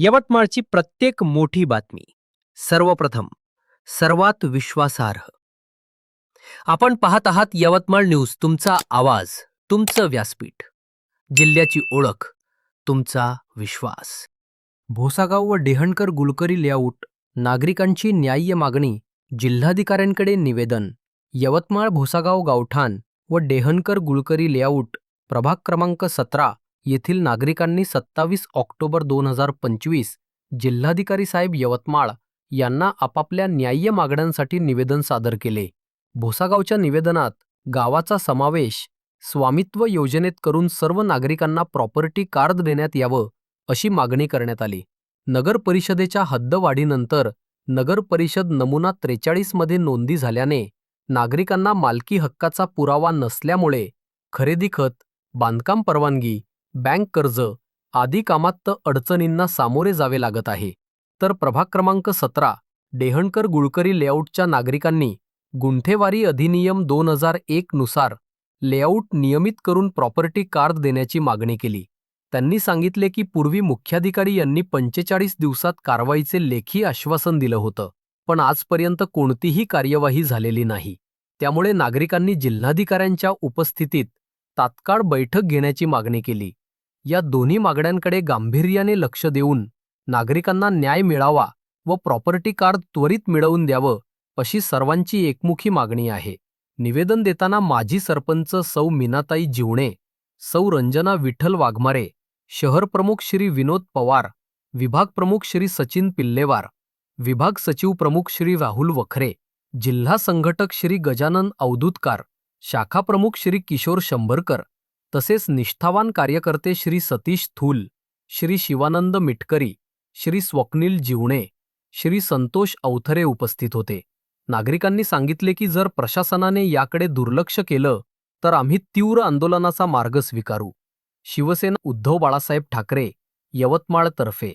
यवतमाळची प्रत्येक मोठी बातमी. सर्वप्रथम सर्वात विश्वासार्ह. आपण पाहत आहात यवतमाळ न्यूज तुमचा आवाज तुमचं व्यासपीठ. जिल्ह्याची ओळख तुमचा विश्वास. भोसागाव व डेहणकर गुलकरी लेआउट नागरिकांची न्याय्य मागणी जिल्हाधिकाऱ्यांकडे निवेदन यवतमाळ भोसागाव गावठाण व डेहणकर गुलकरी लेआउट प्रभाग क्रमांक सतरा. येथील नागरिकांनी सत्तावीस ऑक्टोबर दोन हजार पंचवीस जिल्हाधिकारी साहेब यवतमाळ यांना आपापल्या न्याय्य मागण्यांसाठी निवेदन सादर केले. भोसागावच्या निवेदनात गावाचा समावेश स्वामित्व योजनेत करून सर्व नागरिकांना प्रॉपर्टी कार्ड देण्यात यावं अशी मागणी करण्यात आली. नगर परिषदेच्या हद्दवाढीनंतर नगर परिषद नमुना त्रेचाळीसमध्ये नोंदी झाल्याने नागरिकांना मालकी हक्काचा पुरावा नसल्यामुळे खरेदी खत बांधकाम परवानगी बँक कर्ज आदी कामात अडचणींना सामोरे जावे लागत आहे. तर प्रभाग क्रमांक सतरा डेहणकर गुळकरी लेआउटच्या नागरिकांनी गुंठेवारी अधिनियम दोन हजार एक नुसार लेआउट नियमित करून प्रॉपर्टी कार्ड देण्याची मागणी केली. त्यांनी सांगितले की पूर्वी मुख्याधिकारी यांनी पंचेचाळीस दिवसात कारवाईचे लेखी आश्वासन दिलं होतं पण आजपर्यंत कोणतीही कार्यवाही झालेली नाही. त्यामुळे नागरिकांनी जिल्हाधिकाऱ्यांच्या उपस्थितीत तात्काळ बैठक घेण्याची मागणी केली. या दोन्ही मागण्यांकडे गांभीर्याने लक्ष देऊन नागरिकांना न्याय मिळावा व प्रॉपर्टी कार्ड त्वरित मिळवून द्यावं अशी सर्वांची एकमुखी मागणी आहे. निवेदन देताना माजी सरपंच सौ मीनाताई जिवणे सौ रंजना विठ्ठल वाघमारे शहर प्रमुख श्री विनोद पवार विभाग प्रमुख श्री सचिन पिल्लेवार विभाग सचिव प्रमुख श्री राहुल वखरे जिल्हा संघटक श्री गजानन अवधूतकार शाखा प्रमुख श्री किशोर शंभरकर तसेच निष्ठावान कार्यकर्ते श्री सतीश थूल श्री शिवानंद मिटकरी श्री स्वप्नील जिवणे श्री संतोष अवथरे उपस्थित होते. नागरिकांनी सांगितले की जर प्रशासनाने याकडे दुर्लक्ष केलं तर आम्ही तीव्र आंदोलनाचा मार्ग स्वीकारू. शिवसेना उद्धव बाळासाहेब ठाकरे यवतमाळतर्फे